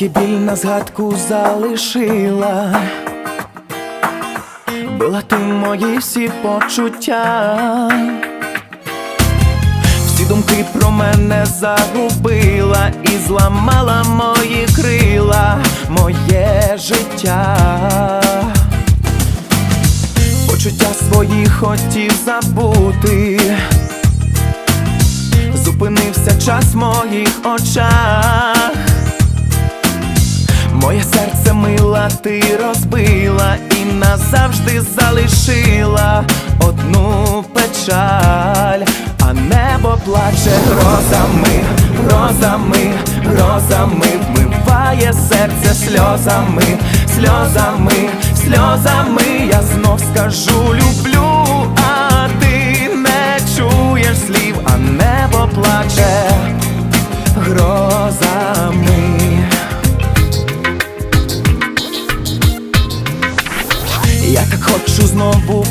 Тільки біль на згадку залишила, била ти мої всі почуття, всі думки про мене загубила і зламала мої крила, моє життя. Почуття свої хотів забути. Зупинився час в моїх очах. Моє серце мила ти розбила і назавжди залишила одну печаль, а небо плаче грозами, грозами, грозами, вмиває серце сльозами, сльозами, сльозами. Я знов скажу люблю,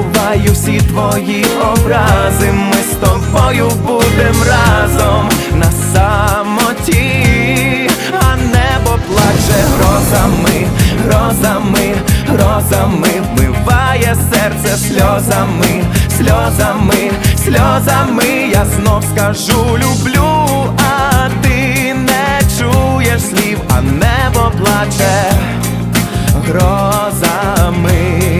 Забуваю всі твої образи, ми з тобою будем разом на самоті, а небо плаче грозами, грозами, грозами, вмиває серце сльозами, сльозами, сльозами. Я знов скажу люблю, а ти не чуєш слів, а небо плаче грозами.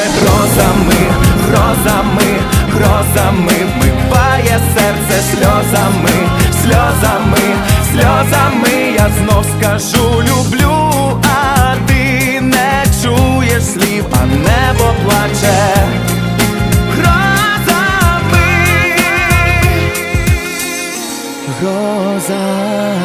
грозами.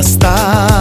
afastar.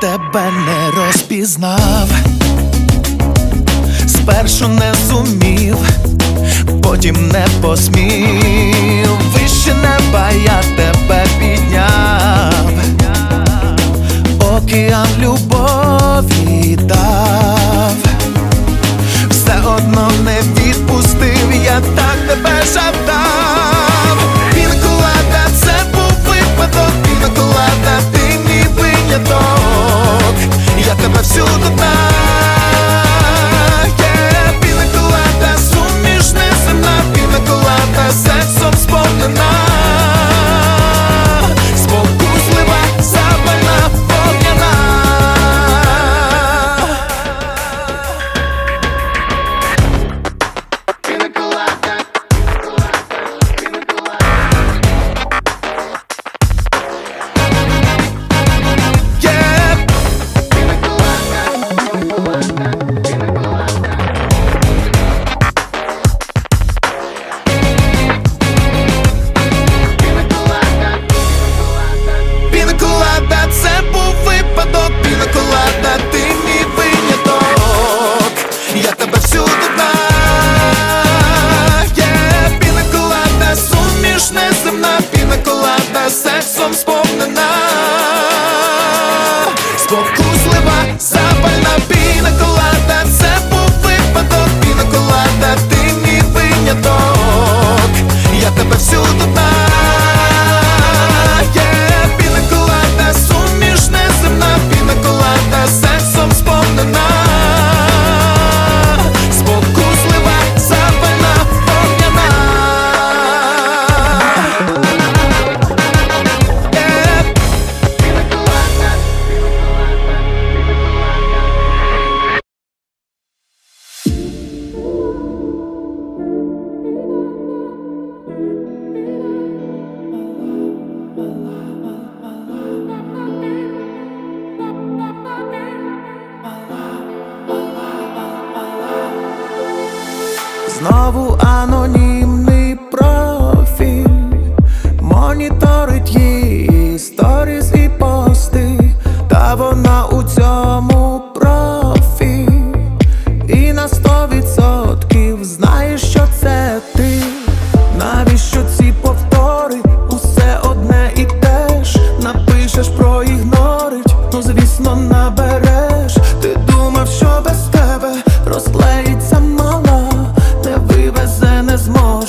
Тебе не розпізнав, спершу не зумів, потім не посмів, вище неба я тебе підняв, океан любові дав, все одно не відпустив, я так тебе жадав. Пінколада, це був випадок, пінколада, ти мій виняток я тебе всюду знаю. Знову анонім.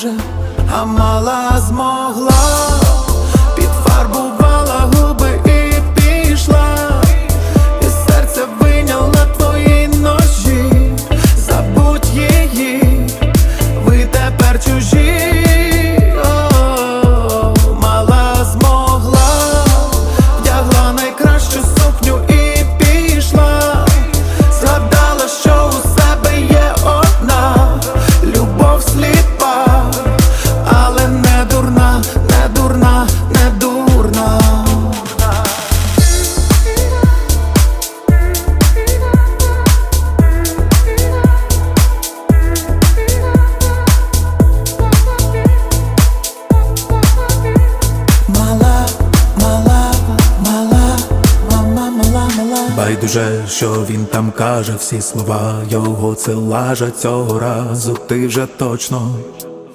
може, а мала змогла. що він там каже, всі слова його це лажа цього разу, ти вже точно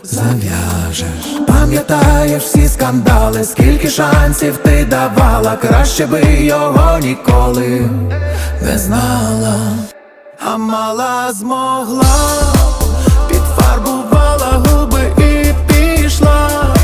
зав'яжеш. Пам'ятаєш всі скандали, скільки шансів ти давала, краще би його ніколи не знала, а мала змогла, підфарбувала губи і пішла.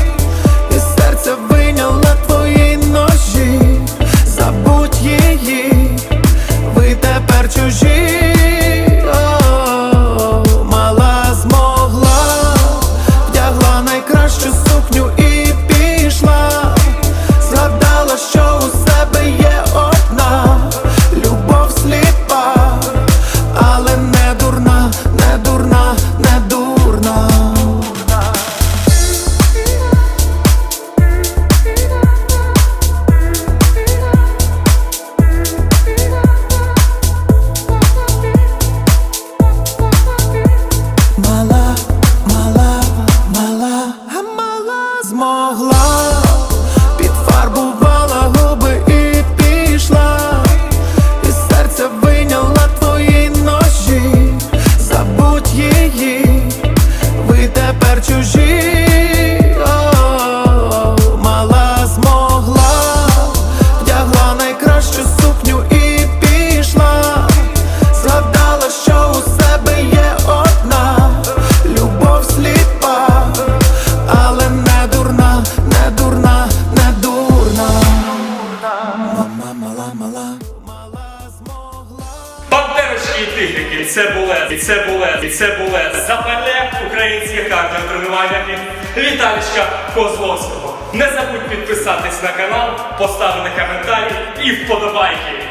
І це буле, і це буле, і це буле запале українське карт тренування Віталічка Козловського. Не забудь підписатись на канал, поставити коментарі і вподобайки.